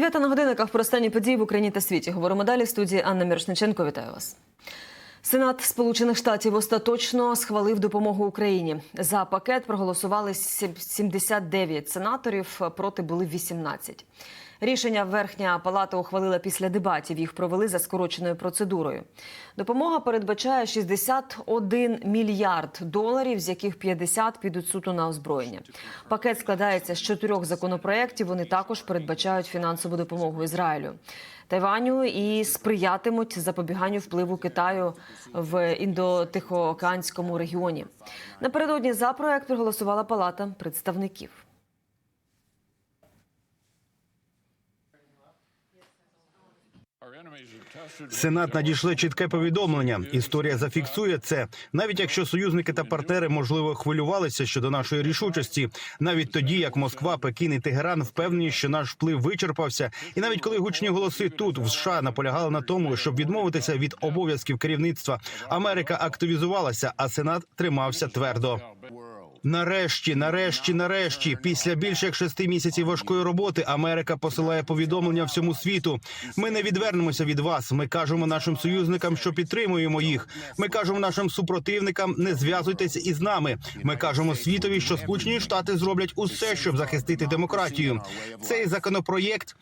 Дев'ята на годинниках про останні події в Україні та світі. Говоримо далі. В студії Анна Мірошниченко. Вітаю вас. Сенат Сполучених Штатів остаточно схвалив допомогу Україні. За пакет проголосували 79 сенаторів, проти були 18. Рішення Верхня Палата ухвалила після дебатів. Їх провели за скороченою процедурою. Допомога передбачає 61 мільярд доларів, з яких 50 підуть суто на озброєння. Пакет складається з чотирьох законопроєктів. Вони також передбачають фінансову допомогу Ізраїлю. Тайваню і сприятимуть запобіганню впливу Китаю в індотихоокеанському регіоні. Напередодні за проект проголосувала Палата представників. Сенат надійшле чітке повідомлення. Історія зафіксує це. Навіть якщо союзники та партнери можливо хвилювалися щодо нашої рішучості, навіть тоді як Москва, Пекін і Тегеран впевнені, що наш вплив вичерпався, і навіть коли гучні голоси тут в США наполягали на тому, щоб відмовитися від обов'язків керівництва, Америка активізувалася, а Сенат тримався твердо. Нарешті, нарешті, нарешті, після більше як шести місяців важкої роботи, Америка посилає повідомлення всьому світу. Ми не відвернемося від вас. Ми кажемо нашим союзникам, що підтримуємо їх. Ми кажемо нашим супротивникам, не зв'язуйтесь із нами. Ми кажемо світові, що Сполучені Штати зроблять усе, щоб захистити демократію. Цей законопроєкт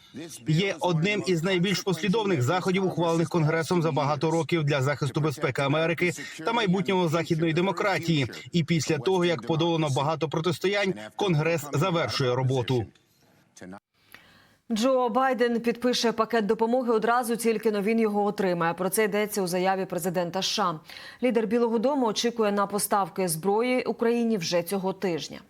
є одним із найбільш послідовних заходів, ухвалених конгресом за багато років для захисту безпеки Америки та майбутнього західної демократії. І після того як подолано багато протистоянь, конгрес завершує роботу. Джо Байден підпише пакет допомоги одразу, тільки но він його отримає. Про це йдеться у заяві президента США. Лідер Білого Дому очікує на поставки зброї Україні вже цього тижня.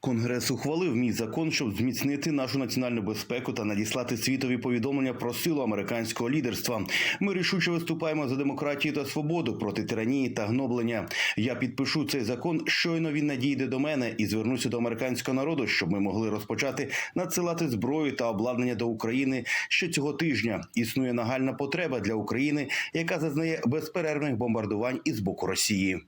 Конгрес ухвалив мій закон, щоб зміцнити нашу національну безпеку та надіслати світові повідомлення про силу американського лідерства. Ми рішуче виступаємо за демократію та свободу проти тиранії та гноблення. Я підпишу цей закон. Щойно він надійде до мене і звернуся до американського народу, щоб ми могли розпочати надсилати зброю та обладнання до України ще цього тижня. Існує нагальна потреба для України, яка зазнає безперервних бомбардувань із боку Росії.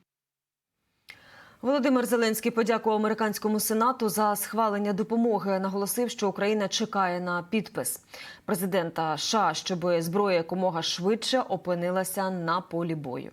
Володимир Зеленський подякував американському сенату за схвалення допомоги. Наголосив, що Україна чекає на підпис президента США, щоб зброя якомога швидше опинилася на полі бою.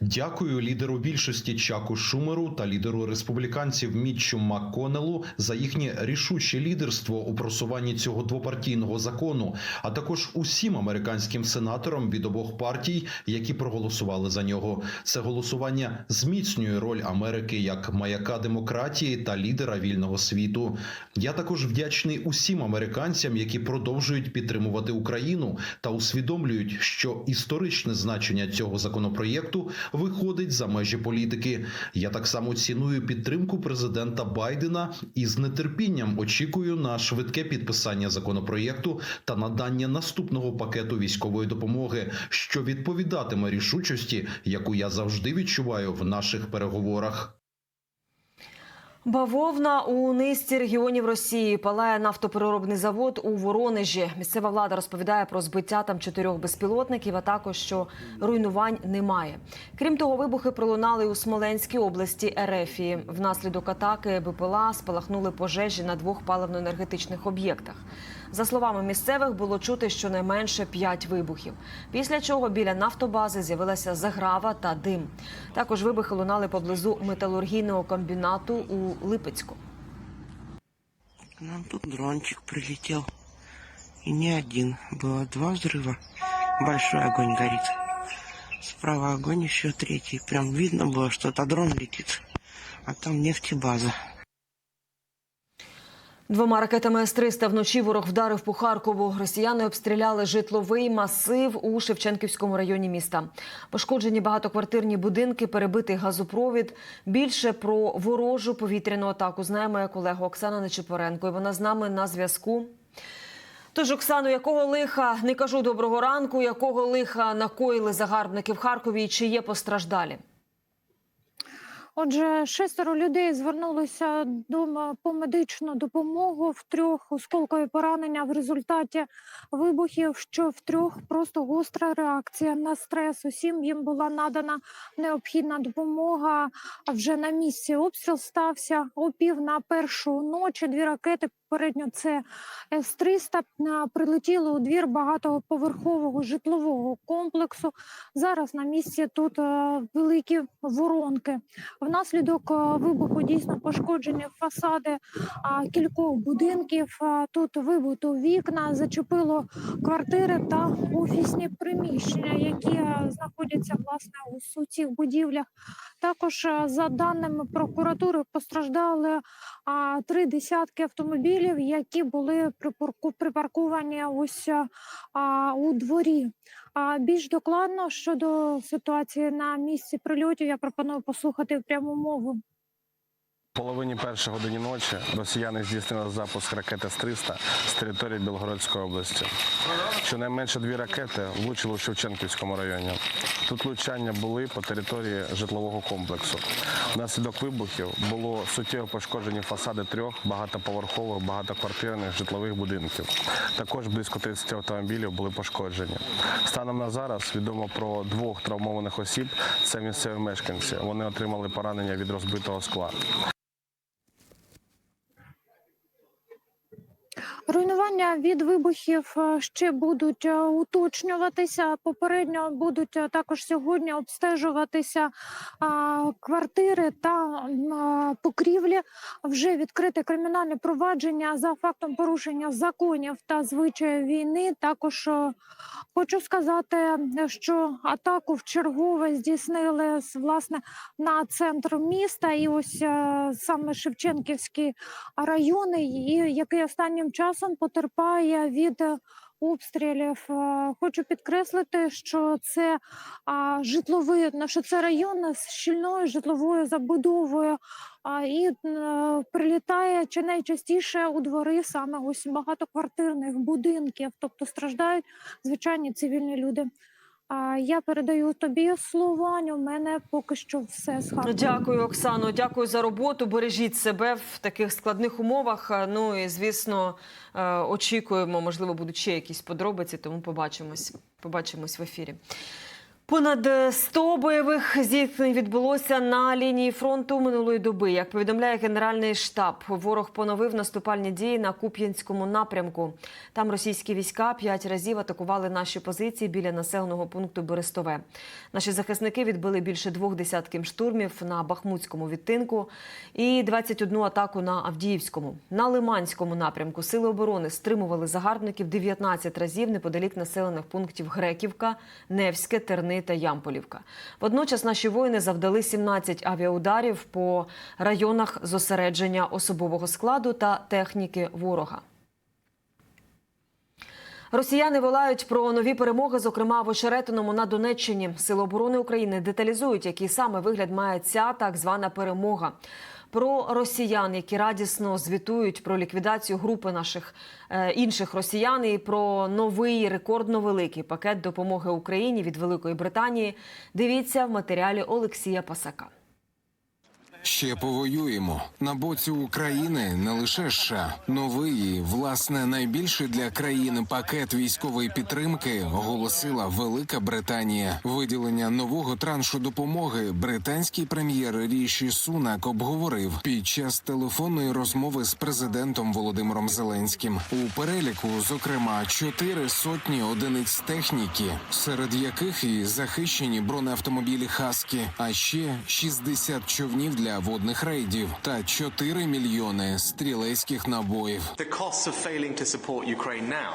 Дякую лідеру більшості Чаку Шумеру та лідеру республіканців Мітчу Макконелу за їхнє рішуче лідерство у просуванні цього двопартійного закону, а також усім американським сенаторам від обох партій, які проголосували за нього. Це голосування зміцнює роль Америки як маяка демократії та лідера вільного світу. Я також вдячний усім американцям, які продовжують підтримувати Україну та усвідомлюють, що історичне значення цього законопроєкту виходить за межі політики. Я так само ціную підтримку президента Байдена і з нетерпінням очікую на швидке підписання законопроєкту та надання наступного пакету військової допомоги, що відповідатиме рішучості, яку я завжди відчуваю в наших переговорах. Бавовна у низці регіонів Росії палає нафтопереробний завод у Воронежі. Місцева влада розповідає про збиття там чотирьох безпілотників, а також що руйнувань немає. Крім того, вибухи пролунали у Смоленській області Ерефії. Внаслідок атаки БПЛА спалахнули пожежі на двох паливно-енергетичних об'єктах. За словами місцевих, було чути щонайменше п'ять вибухів. Після чого біля нафтобази з'явилася заграва та дим. Також вибухи лунали поблизу металургійного комбінату у Липецьку. К нам тут дрончик прилетел. И не один. Было два взрыва. Большой огонь горит. Справа огонь еще третий. Прям видно было, что это дрон летит. А там нефтебаза. Двома ракетами С-300 вночі ворог вдарив по Харкову. Росіяни обстріляли житловий масив у Шевченківському районі міста. Пошкоджені багатоквартирні будинки, перебитий газопровід. Більше про ворожу повітряну атаку знає моя колега Оксана Нечипоренко. І вона з нами на зв'язку. Тож, Оксано, якого лиха не кажу доброго ранку, якого лиха накоїли загарбники в Харкові і чи є постраждалі? Отже, шестеро людей звернулися до по медичну допомогу в трьох осколкові поранення в результаті вибухів, що в трьох просто гостра реакція на стрес. Усім їм була надана необхідна допомога. Вже на місці обстріл стався о пів на першу ночі. Дві ракети попередньо це С-300 прилетіли у двір багатоповерхового житлового комплексу. Зараз на місці тут е, великі воронки. Внаслідок е, вибуху дійсно пошкоджені фасади кількох будинків. Тут вибито вікна, зачепило квартири та офісні приміщення, які е, знаходяться власне у цих будівлях. Також е, за даними прокуратури постраждали три десятки автомобілів, які були припарку- припарковані ось у дворі. А більш докладно щодо ситуації на місці прильотів, я пропоную послухати пряму мову. Половині першої годині ночі росіяни здійснили запуск ракети С-300 з території Білгородської області. Щонайменше дві ракети влучили у Шевченківському районі. Тут влучання були по території житлового комплексу. Внаслідок вибухів було суттєво пошкоджені фасади трьох багатоповерхових багатоквартирних житлових будинків. Також близько 30 автомобілів були пошкоджені. Станом на зараз відомо про двох травмованих осіб. Це місцеві мешканці. Вони отримали поранення від розбитого скла. Руйнування від вибухів е, ще будуть е, уточнюватися. Попередньо будуть е, також сьогодні обстежуватися квартири та покрівлі. Вже відкрите кримінальне провадження за фактом порушення законів та звичаїв війни. Також хочу сказати, що атаку в чергове здійснили власне на центр міста, і ось саме Шевченківський район, і який останнім часом потерпає від е, обстрілів. Е, Хочу підкреслити, що це житловий, що це район з щільною житловою забудовою, і е, прилітає чи найчастіше у двори саме ось багатоквартирних будинків, тобто страждають звичайні цивільні люди. А я передаю тобі слово. Аню. У мене поки що все з Харкова. Дякую, Оксано. Дякую за роботу. Бережіть себе в таких складних умовах. Ну і звісно, е, очікуємо, можливо, будуть ще якісь подробиці, тому побачимось. Побачимось в ефірі. Понад е, 100 бойових зіткнень відбулося на лінії фронту минулої доби. Як повідомляє Генеральний штаб, ворог поновив наступальні дії на Куп'янському напрямку. Там російські війська п'ять разів атакували наші позиції біля населеного пункту Берестове. Наші захисники відбили більше двох десятків штурмів на Бахмутському відтинку і 21 атаку на Авдіївському. На Лиманському напрямку сили оборони стримували загарбників 19 разів неподалік населених пунктів Греківка, Невське, Терни та Ямполівка. Водночас наші воїни завдали 17 авіаударів по районах зосередження особового складу та техніки ворога. Росіяни волають про нові перемоги, зокрема в Очеретиному на Донеччині. Сили оборони України деталізують, який саме вигляд має ця так звана перемога. Про росіян, які радісно звітують про ліквідацію групи наших е, інших росіян, і про новий рекордно великий пакет допомоги Україні від Великої Британії. Дивіться в матеріалі Олексія Пасака. Ще повоюємо на боці України не лише США. Новий, власне, найбільший для країни пакет військової підтримки оголосила Велика Британія. Виділення нового траншу допомоги британський прем'єр Ріші Сунак обговорив під час телефонної розмови з президентом Володимиром Зеленським. У переліку, зокрема, чотири сотні одиниць техніки, серед яких і захищені бронеавтомобілі Хаскі, а ще 60 човнів для водних рейдів та 4 мільйони стрілецьких набоїв. The cost of failing to support Ukraine now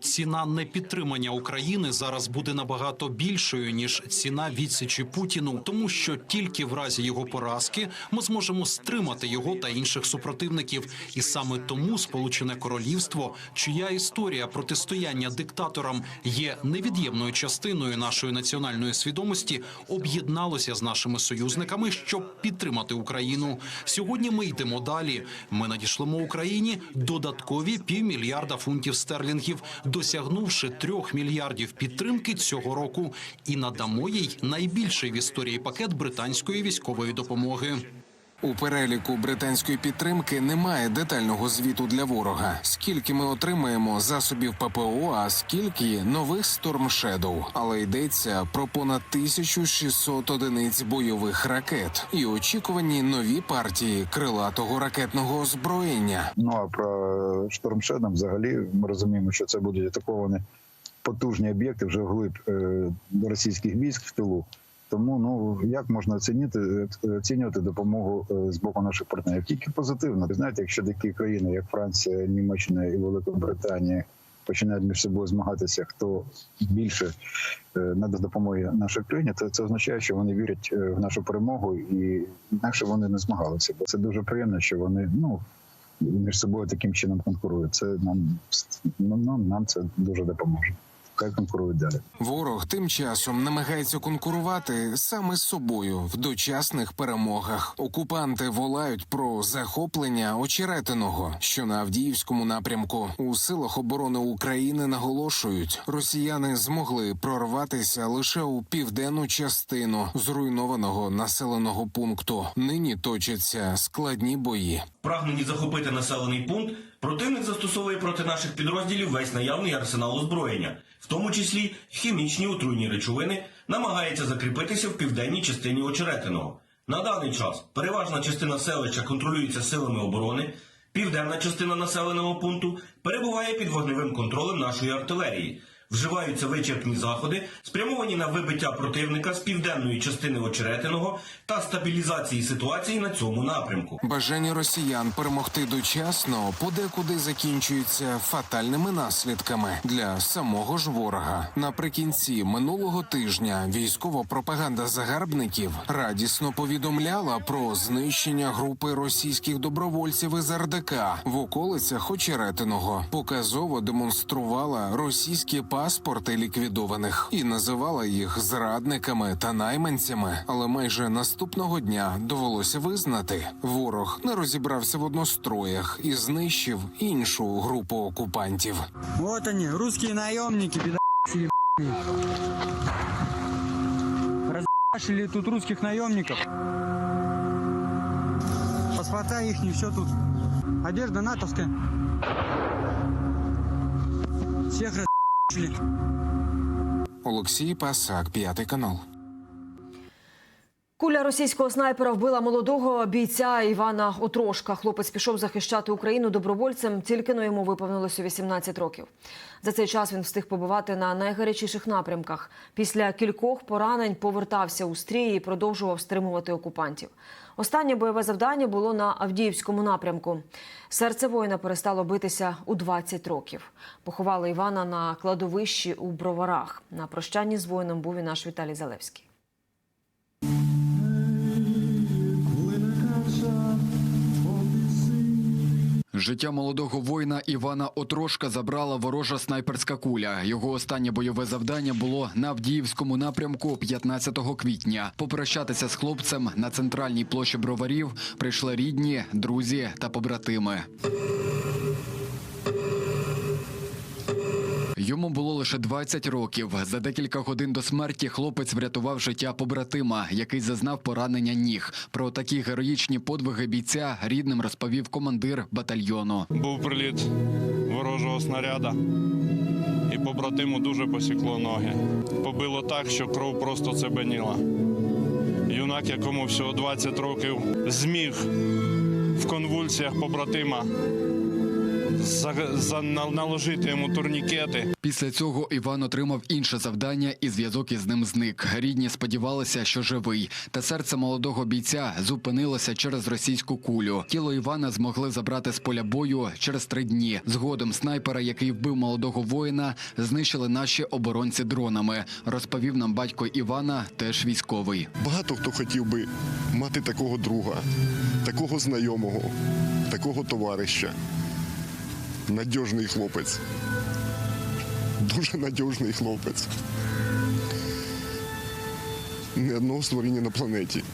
Ціна непідтримання України зараз буде набагато більшою ніж ціна відсічі Путіну, тому що тільки в разі його поразки ми зможемо стримати його та інших супротивників. І саме тому Сполучене Королівство, чия історія протистояння диктаторам є невід'ємною частиною нашої національної свідомості, об'єдналося з нашими союзниками, щоб підтримати Україну. Сьогодні ми йдемо далі. Ми надішлемо Україні додаткові півмільярда фунтів стерлінгів. Досягнувши трьох мільярдів підтримки цього року, і надамо їй найбільший в історії пакет британської військової допомоги. У переліку британської підтримки немає детального звіту для ворога. Скільки ми отримаємо засобів ППО, а скільки нових Storm Shadow. Але йдеться про понад 1600 одиниць бойових ракет і очікувані нові партії крилатого ракетного озброєння. Ну а про штормшедом взагалі ми розуміємо, що це будуть атаковані потужні об'єкти вже вглиб е, російських військ в тилу. Тому ну як можна оцінити оцінювати допомогу е, з боку наших партнерів? Тільки позитивно. Ви знаєте, якщо такі країни, як Франція, Німеччина і Велика Британія, починають між собою змагатися, хто більше е, надасть допомоги нашій країні, то це означає, що вони вірять е, в нашу перемогу, і інакше вони не змагалися. Бо це дуже приємно, що вони ну між собою таким чином конкурують. Це нам ну, нам, нам це дуже допоможе. Хай конкурують далі. Ворог тим часом намагається конкурувати саме з собою в дочасних перемогах. Окупанти волають про захоплення очеретиного, що на Авдіївському напрямку у силах оборони України наголошують, росіяни змогли прорватися лише у південну частину зруйнованого населеного пункту. Нині точаться складні бої. Прагнені захопити населений пункт, противник застосовує проти наших підрозділів весь наявний арсенал озброєння, в тому числі хімічні отруйні речовини, намагається закріпитися в південній частині Очеретиного. На даний час переважна частина селища контролюється силами оборони, південна частина населеного пункту перебуває під вогневим контролем нашої артилерії. Вживаються вичерпні заходи, спрямовані на вибиття противника з південної частини Очеретиного та стабілізації ситуації на цьому напрямку. Бажання росіян перемогти дочасно подекуди закінчується фатальними наслідками для самого ж ворога. Наприкінці минулого тижня військова пропаганда загарбників радісно повідомляла про знищення групи російських добровольців із РДК в околицях Очеретиного. Показово демонструвала російські паспорти ліквідованих і називала їх зрадниками та найманцями. Але майже наступного дня довелося визнати, ворог не розібрався в одностроях і знищив іншу групу окупантів. Вот они, русские наемники, пидорасили, Разъебашили тут русских наемников. Паспорта их, все тут. Одежда натовская. Всех разъебашили. Олексій Пасак, п'ятий канал. Куля російського снайпера вбила молодого бійця Івана Отрошка. Хлопець пішов захищати Україну добровольцем, тільки но йому виповнилося 18 років. За цей час він встиг побувати на найгарячіших напрямках. Після кількох поранень повертався у стрій і продовжував стримувати окупантів. Останнє бойове завдання було на Авдіївському напрямку. Серце воїна перестало битися у 20 років. Поховали Івана на кладовищі у Броварах. На прощанні з воїном був і наш Віталій Залевський. Життя молодого воїна Івана Отрошка забрала ворожа снайперська куля. Його останнє бойове завдання було на Авдіївському напрямку 15 квітня. Попрощатися з хлопцем на центральній площі броварів прийшли рідні, друзі та побратими. Йому було лише 20 років. За декілька годин до смерті хлопець врятував життя побратима, який зазнав поранення ніг. Про такі героїчні подвиги бійця рідним розповів командир батальйону. Був приліт ворожого снаряда, і побратиму дуже посікло ноги. Побило так, що кров просто цебеніла. Юнак, якому всього 20 років, зміг в конвульсіях побратима за, за- наложити йому турнікети. Після цього Іван отримав інше завдання, і зв'язок із ним зник. Рідні сподівалися, що живий. Та серце молодого бійця зупинилося через російську кулю. Тіло Івана змогли забрати з поля бою через три дні. Згодом снайпера, який вбив молодого воїна, знищили наші оборонці дронами. Розповів нам батько Івана, теж військовий. Багато хто хотів би мати такого друга, такого знайомого, такого товариша. Надіжний хлопець. Дуже надіжний хлопець. Ні одного створіння на планеті.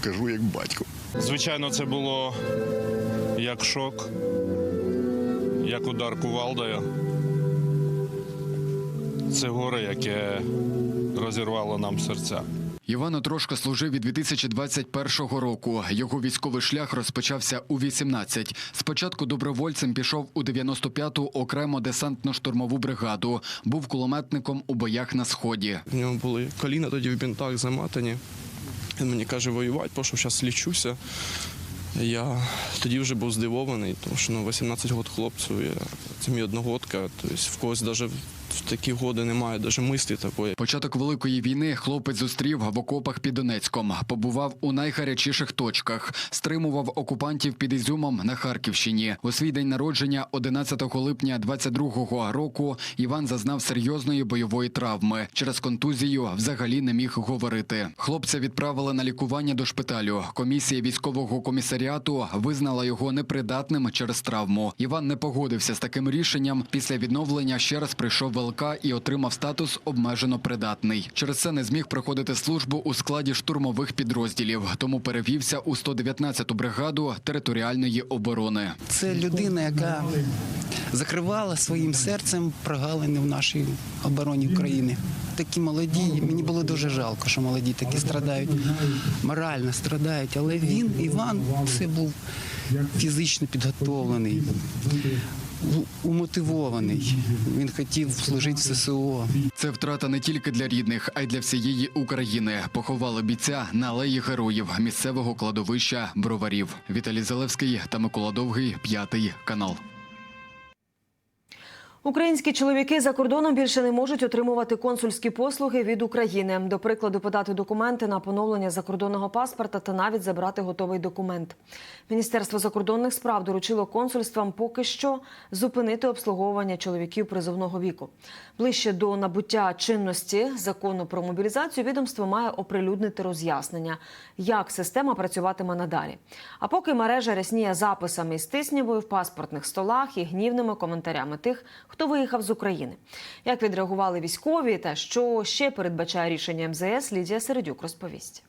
Кажу як батько. Звичайно, це було як шок, як удар кувалдою. це горе, яке розірвало нам серця. Іван Отрошко служив від 2021 року. Його військовий шлях розпочався у 18. Спочатку добровольцем пішов у 95-ту окремо десантно-штурмову бригаду. Був кулеметником у боях на сході. В нього були коліна тоді в бінтах заматані. Він мені каже, воювати, пішов, зараз лічуся. Я тоді вже був здивований, тому що ну, 18 років хлопцю, я, це мій одногодка, тобто в когось навіть в такі годи немає навіть мислі такої. Початок великої війни хлопець зустрів в окопах під Донецьком, побував у найгарячіших точках, стримував окупантів під Ізюмом на Харківщині. У свій день народження, 11 липня 22-го року, Іван зазнав серйозної бойової травми. Через контузію взагалі не міг говорити. Хлопця відправили на лікування до шпиталю. Комісія військового комісаріату визнала його непридатним через травму. Іван не погодився з таким рішенням. Після відновлення ще раз прийшов в ЛК і отримав статус обмежено придатний. Через це не зміг проходити службу у складі штурмових підрозділів, тому перевівся у 119-ту бригаду територіальної оборони. Це людина, яка закривала своїм серцем прогалини в нашій обороні України. Такі молоді, мені було дуже жалко, що молоді такі страдають, морально страдають. Але він, Іван, це був фізично підготовлений, умотивований. Він хотів служити в ССО. Це втрата не тільки для рідних, а й для всієї України. Поховали бійця на алеї героїв місцевого кладовища броварів. Віталій Залевський та Микола Довгий, п'ятий канал. Українські чоловіки за кордоном більше не можуть отримувати консульські послуги від України. До прикладу, подати документи на поновлення закордонного паспорта та навіть забрати готовий документ. Міністерство закордонних справ доручило консульствам поки що зупинити обслуговування чоловіків призовного віку. Ближче до набуття чинності закону про мобілізацію відомство має оприлюднити роз'яснення, як система працюватиме надалі. А поки мережа рясніє записами із тиснявою в паспортних столах і гнівними коментарями тих, хто виїхав з України. Як відреагували військові та що ще передбачає рішення МЗС, Лідія Середюк розповість.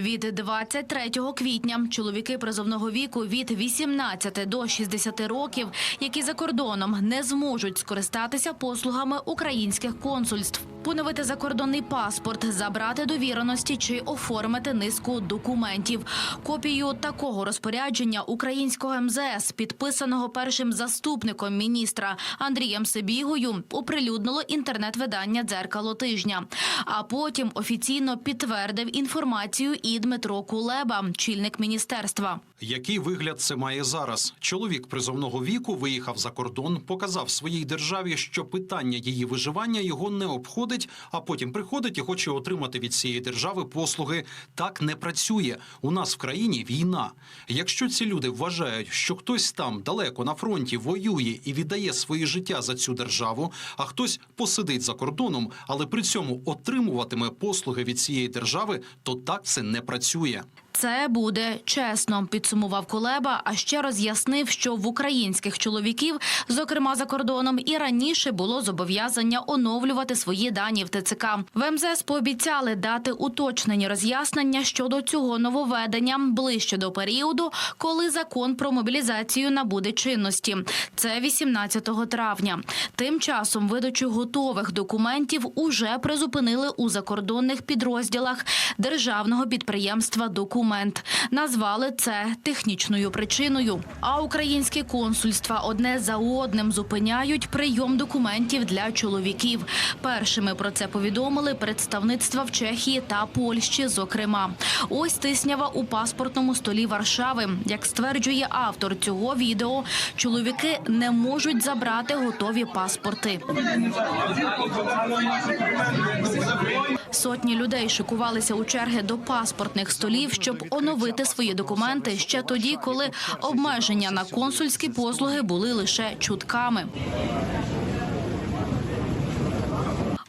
Від 23 квітня чоловіки призовного віку від 18 до 60 років, які за кордоном не зможуть скористатися послугами українських консульств, поновити закордонний паспорт, забрати довіреності чи оформити низку документів. Копію такого розпорядження українського МЗС, підписаного першим заступником міністра Андрієм Себігою, оприлюднило інтернет-видання «Дзеркало тижня». А потім офіційно підтвердив інформацію і Дмитро Кулеба, чільник міністерства. Який вигляд це має зараз? Чоловік призовного віку виїхав за кордон, показав своїй державі, що питання її виживання його не обходить, а потім приходить і хоче отримати від цієї держави послуги. Так не працює. У нас в країні війна. Якщо ці люди вважають, що хтось там далеко на фронті воює і віддає своє життя за цю державу, а хтось посидить за кордоном, але при цьому отримуватиме послуги від цієї держави, то так це не працює. Це буде чесно, підсумував Кулеба. А ще роз'яснив, що в українських чоловіків, зокрема за кордоном, і раніше було зобов'язання оновлювати свої дані в ТЦК. В МЗС пообіцяли дати уточнені роз'яснення щодо цього нововведення ближче до періоду, коли закон про мобілізацію набуде чинності. Це 18 травня. Тим часом видачу готових документів уже призупинили у закордонних підрозділах державного підприємства «Документ». Назвали це технічною причиною. А українські консульства одне за одним зупиняють прийом документів для чоловіків. Першими про це повідомили представництва в Чехії та Польщі. Зокрема, ось тиснява у паспортному столі Варшави. Як стверджує автор цього відео, чоловіки не можуть забрати готові паспорти. Сотні людей шикувалися у черги до паспортних столів, щоб оновити свої документи ще тоді, коли обмеження на консульські послуги були лише чутками.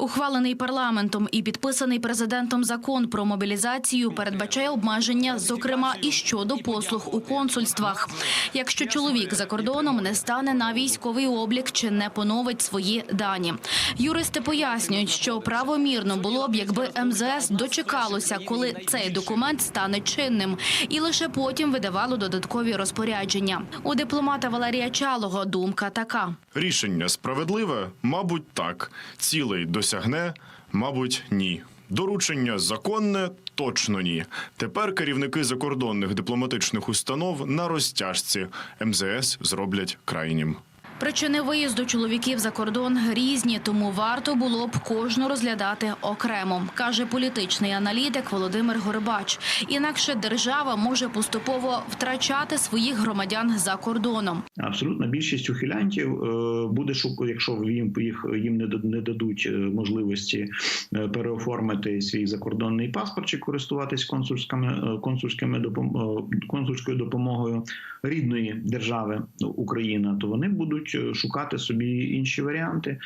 Ухвалений парламентом і підписаний президентом закон про мобілізацію передбачає обмеження, зокрема і щодо послуг у консульствах. Якщо чоловік за кордоном не стане на військовий облік чи не поновить свої дані. Юристи пояснюють, що правомірно було б, якби МЗС дочекалося, коли цей документ стане чинним, і лише потім видавало додаткові розпорядження. У дипломата Валерія Чалого думка така. Рішення справедливе? Мабуть, так. Цілий досягне? Мабуть, ні. Доручення законне? Точно ні. Тепер керівники закордонних дипломатичних установ на розтяжці МЗС зроблять крайнім. Причини виїзду чоловіків за кордон різні, тому варто було б кожну розглядати окремо, каже політичний аналітик Володимир Горбач. Інакше держава може поступово втрачати своїх громадян за кордоном. Абсолютна більшість ухилянтів е, буде шук, якщо їм їх їм не дад- не дадуть е, можливості е, переоформити свій закордонний паспорт чи користуватись консульськими консульськими допом- консульською допомогою рідної держави Україна, то вони будуть е, шукати собі інші варіанти.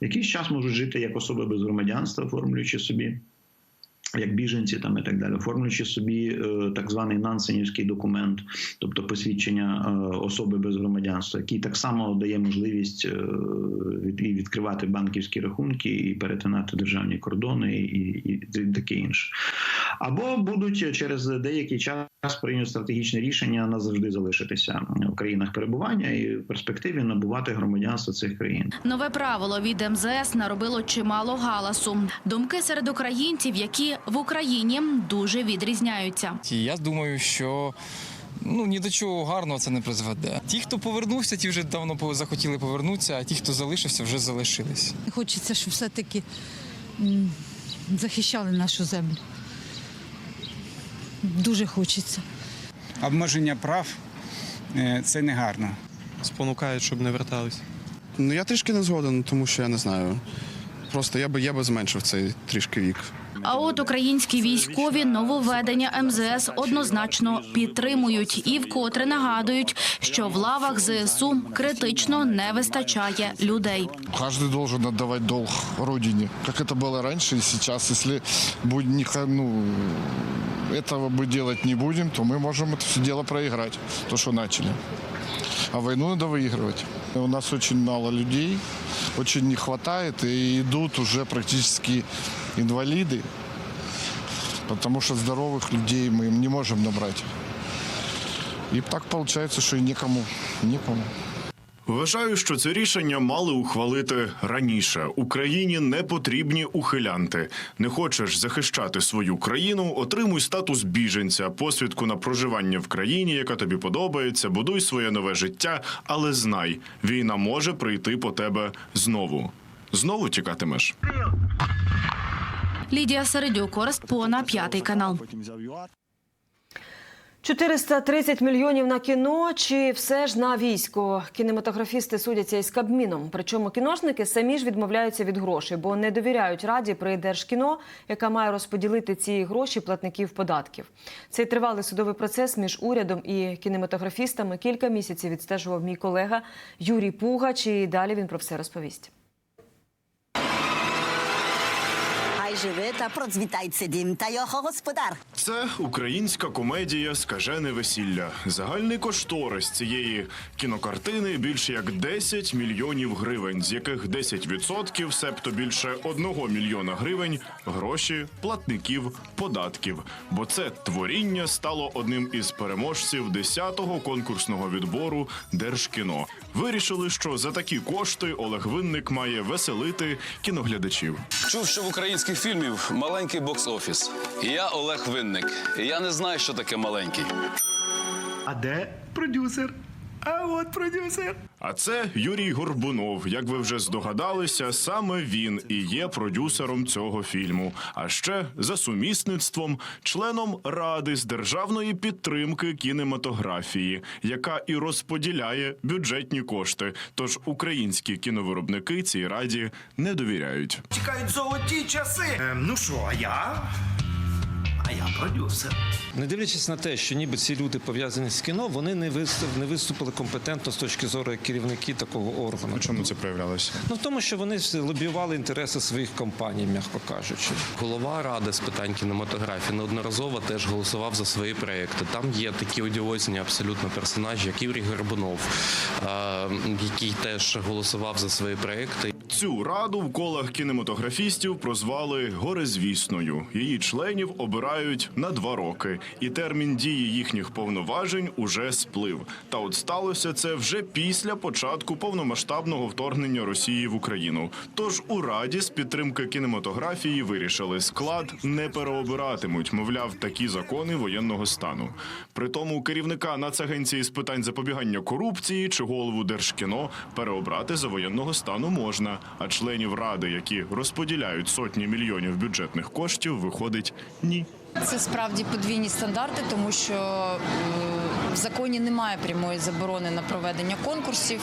Якийсь час можуть жити як особи без громадянства, оформлюючи собі як біженці там і так далі, оформлюючи собі е, так званий нансенівський документ, тобто посвідчення е, особи без громадянства, який так само дає можливість е, і відкривати банківські рахунки і перетинати державні кордони, і, і, і таке інше. Або будуть через деякий час прийняти стратегічне рішення назавжди залишитися в країнах перебування і в перспективі набувати громадянство цих країн. Нове правило від МЗС наробило чимало галасу. Думки серед українців, які в Україні дуже відрізняються. Я думаю, що ну ні до чого гарного це не призведе. Ті, хто повернувся, ті вже давно захотіли повернутися, а ті, хто залишився, вже залишились. Хочеться, щоб все-таки захищали нашу землю. Дуже хочеться. Обмеження прав е, це не гарно. Спонукають, щоб не вертались. Ну я трішки не згоден, тому що я не знаю. Просто я би я би зменшив цей трішки вік. А от українські військові нововведення МЗС однозначно підтримують і вкотре нагадують, що в лавах ЗСУ критично не вистачає людей. Каждый должен отдавать долг родине, как это было раньше и сейчас. Если будь- не ха- ну, этого мы делать не будем, то мы можем это все дело проиграть, то, что начали. А войну надо выигрывать. У нас очень мало людей, очень не хватает, и идут уже практически инвалиды, потому что здоровых людей мы им не можем набрать. И так получается, что и некому, некому. Вважаю, що це рішення мали ухвалити раніше. Україні не потрібні ухилянти. Не хочеш захищати свою країну, отримуй статус біженця, посвідку на проживання в країні, яка тобі подобається, будуй своє нове життя, але знай, війна може прийти по тебе знову. Знову тікатимеш. Лідія Середюк, Орестпона, п'ятий канал. 430 мільйонів на кіно чи все ж на військо? Кінематографісти судяться із Кабміном. Причому кіношники самі ж відмовляються від грошей, бо не довіряють раді при Держкіно, яка має розподілити ці гроші платників податків. Цей тривалий судовий процес між урядом і кінематографістами кілька місяців відстежував мій колега Юрій Пугач. І далі він про все розповість. Живе та процвітайте дім та його господар. Це українська комедія Скажене весілля. Загальний кошторис цієї кінокартини більше як 10 мільйонів гривень, з яких 10%, себто більше 1 мільйона гривень, гроші платників податків. Бо це творіння стало одним із переможців 10-го конкурсного відбору Держкіно. Вирішили, що за такі кошти Олег Винник має веселити кіноглядачів. Чув, що в українських фільмів маленький бокс-офіс. Я Олег Винник. Я не знаю, що таке маленький. А де продюсер? А от продюсер. А це Юрій Горбунов. Як ви вже здогадалися, саме він і є продюсером цього фільму. А ще за сумісництвом членом ради з державної підтримки кінематографії, яка і розподіляє бюджетні кошти. Тож українські кіновиробники цій раді не довіряють. Чекають золоті часи. Ем, ну що, а я? А я продюсер. Не дивлячись на те, що ніби ці люди пов'язані з кіно, вони не виступ, не виступили компетентно з точки зору як керівники такого органу. Чому це проявлялося? Ну в тому, що вони лобіювали інтереси своїх компаній, м'яко кажучи. Голова ради з питань кінематографії неодноразово теж голосував за свої проекти. Там є такі одіозні абсолютно персонажі, як Юрій Горбунов, який теж голосував за свої проекти. Цю раду в колах кінематографістів прозвали горизвісною. Її членів обирають на два роки, і термін дії їхніх повноважень уже сплив. Та от сталося це вже після початку повномасштабного вторгнення Росії в Україну. Тож у раді з підтримки кінематографії вирішили склад не переобиратимуть, мовляв, такі закони воєнного стану. Притому керівника Нацагенції з питань запобігання корупції чи голову Держкіно переобрати за воєнного стану можна, а членів ради, які розподіляють сотні мільйонів бюджетних коштів, виходить ні. Це справді подвійні стандарти, тому що е, в законі немає прямої заборони на проведення конкурсів,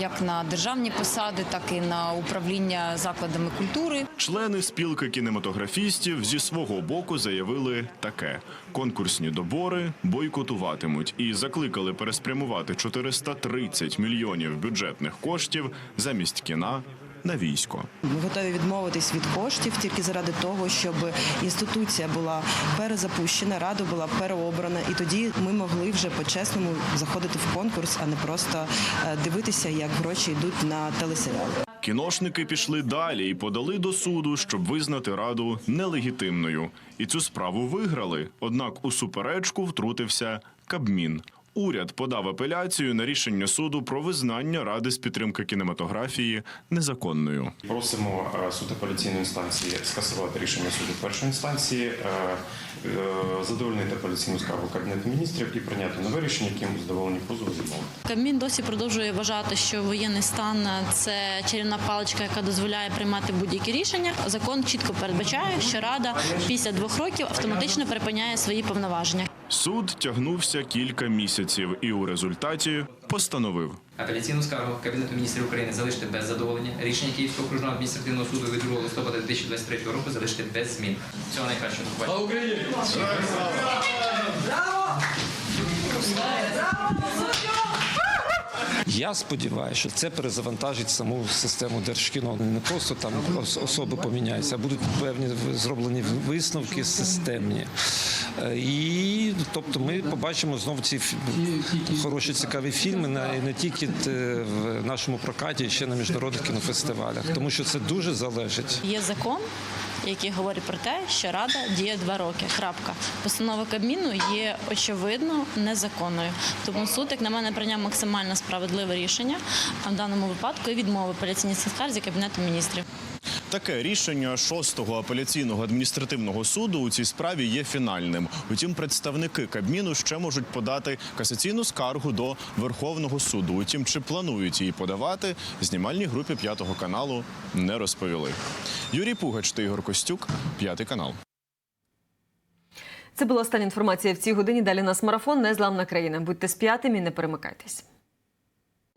як на державні посади, так і на управління закладами культури. Члени спілки кінематографістів зі свого боку заявили таке: конкурсні добори бойкотуватимуть і закликали переспрямувати 430 мільйонів бюджетних коштів замість кіна на військо. Ми готові відмовитись від коштів тільки заради того, щоб інституція була перезапущена, рада була переобрана, і тоді ми могли вже по-чесному заходити в конкурс, а не просто е, дивитися, як гроші йдуть на телесеріали. Кіношники пішли далі і подали до суду, щоб визнати раду нелегітимною. І цю справу виграли. Однак у суперечку втрутився Кабмін. Уряд подав апеляцію на рішення суду про визнання ради з підтримки кінематографії незаконною. Просимо е, суд апеляційної інстанції скасувати рішення суду першої інстанції, е, е, задовольнити апеляційну скаргу Кабінету міністрів і прийняти нове рішення, яким задоволені позову відмовити. Кабмін досі продовжує вважати, що воєнний стан це чарівна паличка, яка дозволяє приймати будь-які рішення. Закон чітко передбачає, що рада після двох років автоматично припиняє свої повноваження. Суд тягнувся кілька місяців і у результаті постановив. Апеляційну скаргу Кабінету міністрів України залишити без задоволення. Рішення Київського окружного адміністративного суду від 2 листопада 2023 року залишити без змін. Всього найкращого. Слава Україні! Я сподіваюся, що це перезавантажить саму систему держкіно. Не просто там особи поміняються, а будуть певні зроблені висновки системні. Е, І тобто ми побачимо знову ці хороші цікаві фільми на не тільки е, в нашому прокаті, а ще на міжнародних кінофестивалях, тому що це дуже залежить. Є закон, який говорить про те, що рада діє два роки. Крапка. Постанова Кабміну є очевидно незаконною. Тому суд, як на мене, прийняв максимально справедливе рішення, а в даному випадку і відмовив апеляційній скарзі Кабінету міністрів. Таке рішення шостого апеляційного адміністративного суду у цій справі є фінальним. Утім, представники Кабміну ще можуть подати касаційну скаргу до Верховного суду. Утім, чи планують її подавати, знімальній групі п'ятого каналу не розповіли. Юрій Пугач та Ігор Костюк, п'ятий канал. Це була остання інформація в цій годині. Далі нас марафон Незламна країна. Будьте з п'ятим і не перемикайтесь.